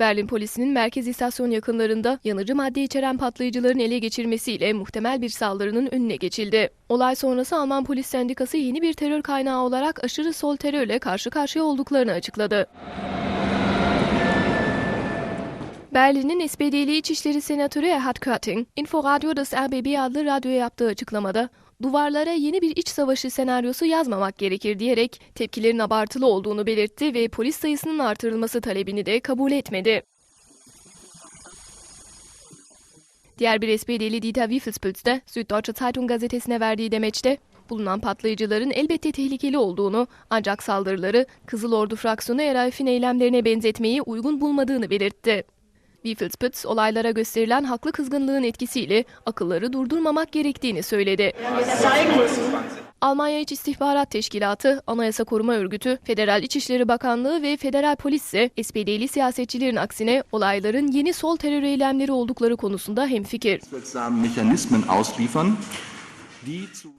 Berlin polisinin merkez istasyon yakınlarında yanıcı madde içeren patlayıcıların ele geçirmesiyle muhtemel bir saldırının önüne geçildi. Olay sonrası Alman Polis Sendikası yeni bir terör kaynağı olarak aşırı sol terörle karşı karşıya olduklarını açıkladı. Berlin'in SPD'li İçişleri Senatörü Erhard Körting, Inforadio des RBB adlı radyoya yaptığı açıklamada, duvarlara yeni bir iç savaşı senaryosu yazmamak gerekir diyerek tepkilerin abartılı olduğunu belirtti ve polis sayısının artırılması talebini de kabul etmedi. Diğer bir SPD'li Dieter Wiefelsbütz de Süddeutsche Zeitung gazetesine verdiği demeçte, bulunan patlayıcıların elbette tehlikeli olduğunu ancak saldırıları Kızıl Ordu fraksiyonu RAF'in eylemlerine benzetmeyi uygun bulmadığını belirtti. Wiefelsbütz olaylara gösterilen haklı kızgınlığın etkisiyle akılları durdurmamak gerektiğini söyledi. Almanya İç İstihbarat Teşkilatı, Anayasa Koruma Örgütü, Federal İçişleri Bakanlığı ve Federal Polis ise SPD'li siyasetçilerin aksine olayların yeni sol terör eylemleri oldukları konusunda hemfikir.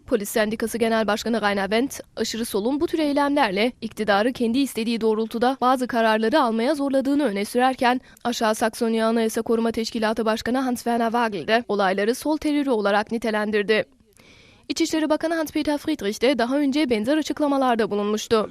Polis Sendikası Genel Başkanı Rainer Wendt, aşırı solun bu tür eylemlerle iktidarı kendi istediği doğrultuda bazı kararları almaya zorladığını öne sürerken, Aşağı Saksoniya Anayasa Koruma Teşkilatı Başkanı Hans-Werner Wagel de olayları sol terörü olarak nitelendirdi. İçişleri Bakanı Hans-Peter Friedrich de daha önce benzer açıklamalarda bulunmuştu.